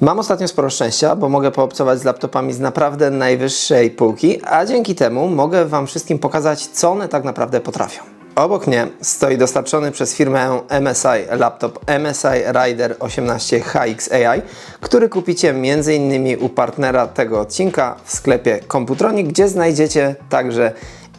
Mam ostatnio sporo szczęścia, bo mogę poobcować z laptopami z naprawdę najwyższej półki, a dzięki temu mogę Wam wszystkim pokazać, co one tak naprawdę potrafią. Obok mnie stoi dostarczony przez firmę MSI laptop MSI Rider 18 HX-AI, który kupicie m.in. u partnera tego odcinka w sklepie Computronic, gdzie znajdziecie także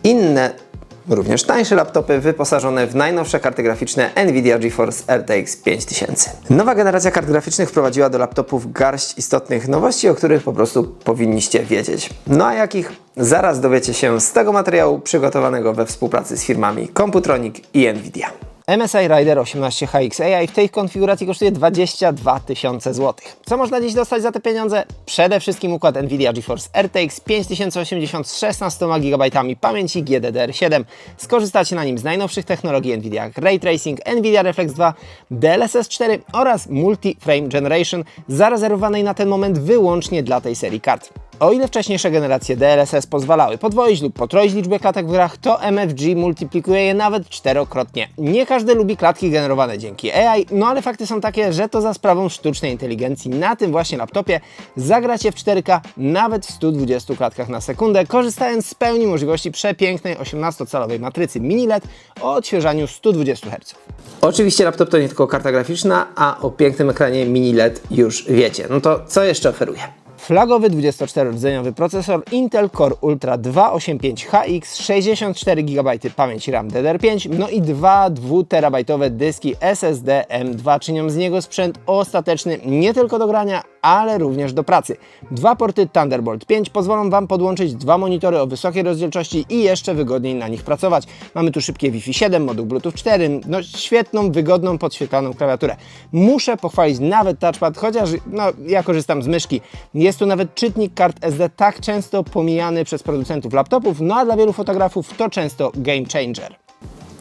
inne Również tańsze laptopy wyposażone w najnowsze karty graficzne Nvidia GeForce RTX 5000. Nowa generacja kart graficznych wprowadziła do laptopów garść istotnych nowości, o których po prostu powinniście wiedzieć. No a jakich? Zaraz dowiecie się z tego materiału przygotowanego we współpracy z firmami Computronic i Nvidia. MSI Rider 18 HX AI w tej konfiguracji kosztuje 22 tysiące złotych. Co można dziś dostać za te pieniądze? Przede wszystkim układ Nvidia GeForce RTX 5080 z 16 GB pamięci GDDR7. Skorzystacie na nim z najnowszych technologii Nvidia Ray Tracing, Nvidia Reflex 2, DLSS 4 oraz Multi-Frame Generation zarezerwowanej na ten moment wyłącznie dla tej serii kart. O ile wcześniejsze generacje DLSS pozwalały podwoić lub potroić liczbę klatek w grach, to MFG multiplikuje je nawet czterokrotnie. Nie każdy lubi klatki generowane dzięki AI, no ale fakty są takie, że to za sprawą sztucznej inteligencji na tym właśnie laptopie zagracie w 4K nawet w 120 klatkach na sekundę, korzystając z pełni możliwości przepięknej 18-calowej matrycy mini LED o odświeżaniu 120 Hz. Oczywiście laptop to nie tylko karta graficzna, a o pięknym ekranie mini LED już wiecie. No to co jeszcze oferuje? Flagowy 24-rdzeniowy procesor Intel Core Ultra 285HX, 64 GB pamięci RAM DDR5, no i dwa 2TB dyski SSD M2 czynią z niego sprzęt ostateczny nie tylko do grania, ale również do pracy. Dwa porty Thunderbolt 5 pozwolą Wam podłączyć dwa monitory o wysokiej rozdzielczości i jeszcze wygodniej na nich pracować. Mamy tu szybkie Wi-Fi 7, moduł Bluetooth 4, no świetną, wygodną, podświetlaną klawiaturę. Muszę pochwalić nawet touchpad, chociaż no, ja korzystam z myszki. Jest tu nawet czytnik kart SD tak często pomijany przez producentów laptopów, no a dla wielu fotografów to często game changer.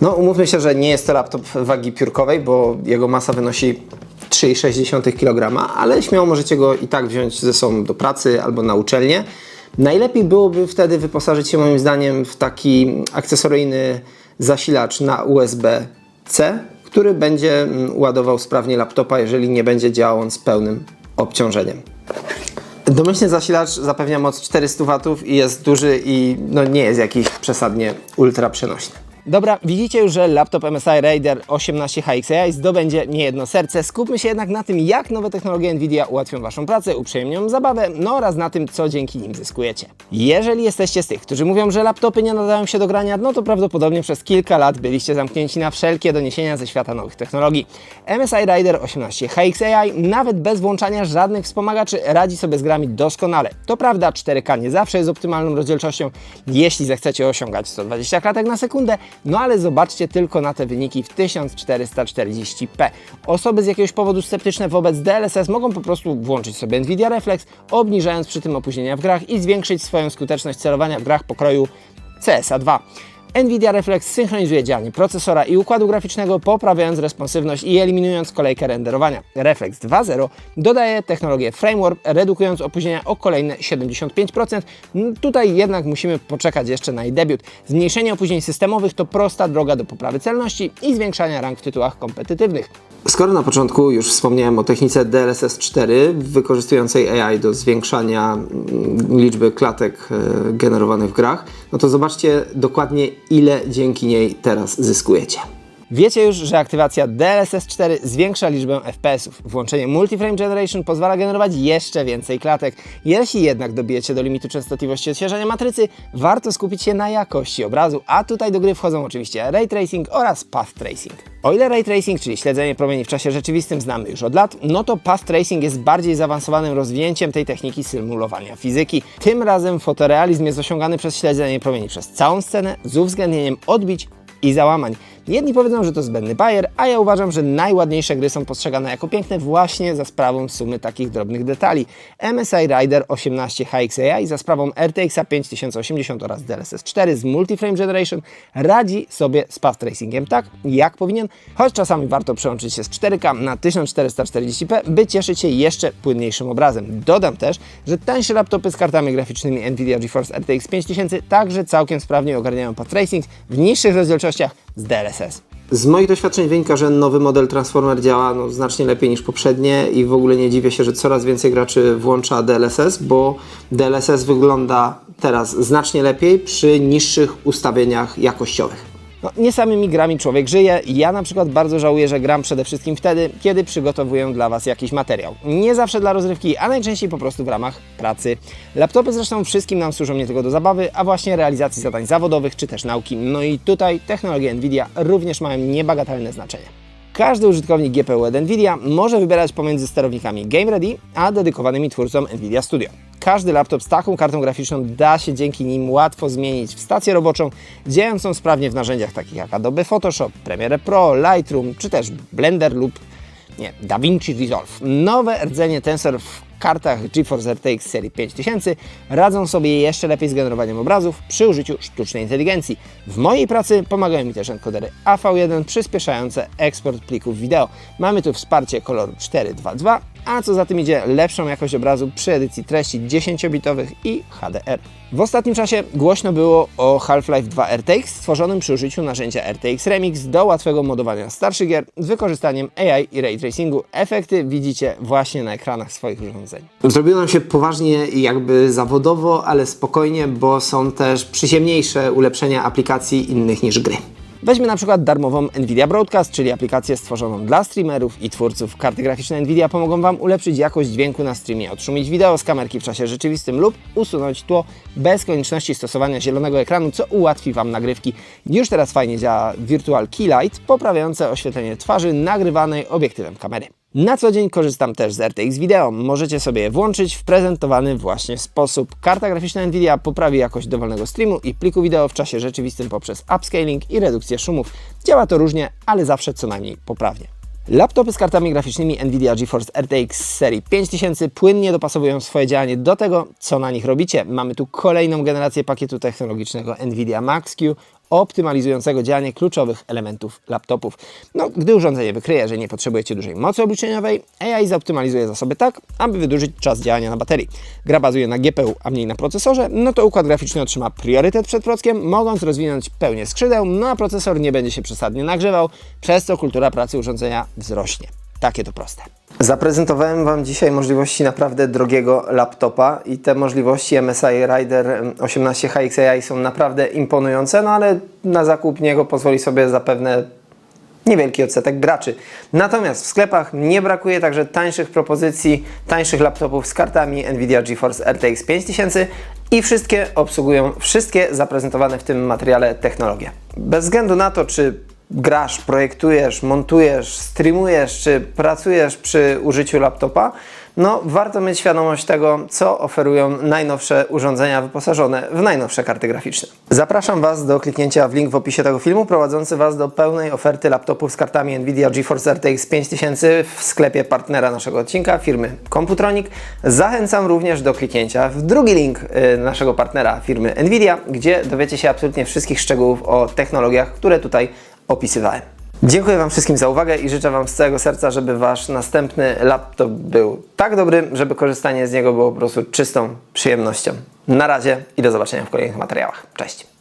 No, umówmy się, że nie jest to laptop wagi piórkowej, bo jego masa wynosi 3,6 kg, ale śmiało możecie go i tak wziąć ze sobą do pracy albo na uczelnię. Najlepiej byłoby wtedy wyposażyć się moim zdaniem w taki akcesoryjny zasilacz na USB-C, który będzie mm, ładował sprawnie laptopa, jeżeli nie będzie działał on z pełnym obciążeniem. Domyślny zasilacz zapewnia moc 400 W i jest duży i no nie jest jakiś przesadnie ultra przenośny. Dobra, widzicie już, że laptop MSI Raider 18 HXAI zdobędzie niejedno serce. Skupmy się jednak na tym, jak nowe technologie Nvidia ułatwią Waszą pracę, uprzyjemnią zabawę, no oraz na tym, co dzięki nim zyskujecie. Jeżeli jesteście z tych, którzy mówią, że laptopy nie nadają się do grania, no to prawdopodobnie przez kilka lat byliście zamknięci na wszelkie doniesienia ze świata nowych technologii. MSI Raider 18 HXAI nawet bez włączania żadnych wspomagaczy radzi sobie z grami doskonale. To prawda, 4K nie zawsze jest optymalną rozdzielczością, jeśli zechcecie osiągać 120 klatek na sekundę, no ale zobaczcie tylko na te wyniki w 1440p. Osoby z jakiegoś powodu sceptyczne wobec DLSS mogą po prostu włączyć sobie Nvidia Reflex, obniżając przy tym opóźnienia w grach i zwiększyć swoją skuteczność celowania w grach pokroju CSA 2. Nvidia Reflex synchronizuje działanie procesora i układu graficznego, poprawiając responsywność i eliminując kolejkę renderowania. Reflex 2.0 dodaje technologię Framework, redukując opóźnienia o kolejne 75%. Tutaj jednak musimy poczekać jeszcze na jej debiut. Zmniejszenie opóźnień systemowych to prosta droga do poprawy celności i zwiększania rank w tytułach kompetytywnych. Skoro na początku już wspomniałem o technice DLSS 4 wykorzystującej AI do zwiększania mm, liczby klatek e, generowanych w grach, no to zobaczcie dokładnie ile dzięki niej teraz zyskujecie. Wiecie już, że aktywacja DLSS 4 zwiększa liczbę FPS-ów. Włączenie Multiframe Generation pozwala generować jeszcze więcej klatek. Jeśli jednak dobijecie do limitu częstotliwości odświeżania matrycy, warto skupić się na jakości obrazu, a tutaj do gry wchodzą oczywiście Ray Tracing oraz Path Tracing. O ile Ray Tracing, czyli śledzenie promieni w czasie rzeczywistym znamy już od lat, no to Path Tracing jest bardziej zaawansowanym rozwinięciem tej techniki symulowania fizyki. Tym razem fotorealizm jest osiągany przez śledzenie promieni przez całą scenę z uwzględnieniem odbić i załamań. Jedni powiedzą, że to zbędny bajer, a ja uważam, że najładniejsze gry są postrzegane jako piękne właśnie za sprawą sumy takich drobnych detali. MSI Rider 18 HXAI za sprawą RTX 5080 oraz DLSS 4 z Multiframe Generation radzi sobie z path tracingiem tak, jak powinien, choć czasami warto przełączyć się z 4K na 1440p, by cieszyć się jeszcze płynniejszym obrazem. Dodam też, że tańsze laptopy z kartami graficznymi Nvidia GeForce RTX 5000 także całkiem sprawnie ogarniają path tracing w niższych rozdzielczościach z DLSS. Z moich doświadczeń wynika, że nowy model Transformer działa no, znacznie lepiej niż poprzednie i w ogóle nie dziwię się, że coraz więcej graczy włącza DLSS, bo DLSS wygląda teraz znacznie lepiej przy niższych ustawieniach jakościowych. No, nie samymi grami człowiek żyje. Ja na przykład bardzo żałuję, że gram przede wszystkim wtedy, kiedy przygotowuję dla Was jakiś materiał. Nie zawsze dla rozrywki, a najczęściej po prostu w ramach pracy. Laptopy zresztą wszystkim nam służą nie tylko do zabawy, a właśnie realizacji zadań zawodowych czy też nauki. No i tutaj technologie Nvidia również mają niebagatelne znaczenie. Każdy użytkownik GPU od Nvidia może wybierać pomiędzy sterownikami Game Ready a dedykowanymi twórcom Nvidia Studio. Każdy laptop z taką kartą graficzną da się dzięki nim łatwo zmienić w stację roboczą, działającą sprawnie w narzędziach takich jak Adobe Photoshop, Premiere Pro, Lightroom czy też Blender lub nie, DaVinci Resolve. Nowe rdzenie Tensor w kartach GeForce RTX serii 5000 radzą sobie jeszcze lepiej z generowaniem obrazów przy użyciu sztucznej inteligencji. W mojej pracy pomagają mi też encodery AV1 przyspieszające eksport plików wideo. Mamy tu wsparcie koloru 422, a co za tym idzie lepszą jakość obrazu przy edycji treści 10-bitowych i HDR. W ostatnim czasie głośno było o Half-Life 2 RTX stworzonym przy użyciu narzędzia RTX Remix do łatwego modowania starszych gier z wykorzystaniem AI i ray tracingu. Efekty widzicie właśnie na ekranach swoich urządzeń. Zrobiło nam się poważnie jakby zawodowo, ale spokojnie, bo są też przyziemniejsze ulepszenia aplikacji innych niż gry. Weźmy na przykład darmową Nvidia Broadcast, czyli aplikację stworzoną dla streamerów i twórców. Karty graficzne Nvidia pomogą Wam ulepszyć jakość dźwięku na streamie, odszumić wideo z kamerki w czasie rzeczywistym lub usunąć tło bez konieczności stosowania zielonego ekranu, co ułatwi Wam nagrywki. Już teraz fajnie działa Virtual Keylight, poprawiające oświetlenie twarzy nagrywanej obiektywem kamery. Na co dzień korzystam też z RTX Video. Możecie sobie je włączyć w prezentowany właśnie sposób. Karta graficzna Nvidia poprawi jakość dowolnego streamu i pliku wideo w czasie rzeczywistym poprzez upscaling i redukcję szumów. Działa to różnie, ale zawsze co najmniej poprawnie. Laptopy z kartami graficznymi Nvidia GeForce RTX serii 5000 płynnie dopasowują swoje działanie do tego, co na nich robicie. Mamy tu kolejną generację pakietu technologicznego Nvidia Max-Q optymalizującego działanie kluczowych elementów laptopów. No, gdy urządzenie wykryje, że nie potrzebujecie dużej mocy obliczeniowej, AI zoptymalizuje zasoby tak, aby wydłużyć czas działania na baterii. Gra bazuje na GPU, a mniej na procesorze, no to układ graficzny otrzyma priorytet przed prockiem, mogąc rozwinąć pełnię skrzydeł, no a procesor nie będzie się przesadnie nagrzewał, przez co kultura pracy urządzenia wzrośnie. Takie to proste. Zaprezentowałem Wam dzisiaj możliwości naprawdę drogiego laptopa i te możliwości MSI Rider 18 HXAI są naprawdę imponujące, no ale na zakup niego pozwoli sobie zapewne niewielki odsetek graczy. Natomiast w sklepach nie brakuje także tańszych propozycji, tańszych laptopów z kartami Nvidia GeForce RTX 5000 i wszystkie obsługują wszystkie zaprezentowane w tym materiale technologie. Bez względu na to, czy grasz, projektujesz, montujesz, streamujesz, czy pracujesz przy użyciu laptopa, no warto mieć świadomość tego, co oferują najnowsze urządzenia wyposażone w najnowsze karty graficzne. Zapraszam Was do kliknięcia w link w opisie tego filmu prowadzący Was do pełnej oferty laptopów z kartami Nvidia GeForce RTX 5000 w sklepie partnera naszego odcinka, firmy Computronic. Zachęcam również do kliknięcia w drugi link y, naszego partnera, firmy Nvidia, gdzie dowiecie się absolutnie wszystkich szczegółów o technologiach, które tutaj opisywałem. Dziękuję Wam wszystkim za uwagę i życzę Wam z całego serca, żeby Wasz następny laptop był tak dobry, żeby korzystanie z niego było po prostu czystą przyjemnością. Na razie i do zobaczenia w kolejnych materiałach. Cześć!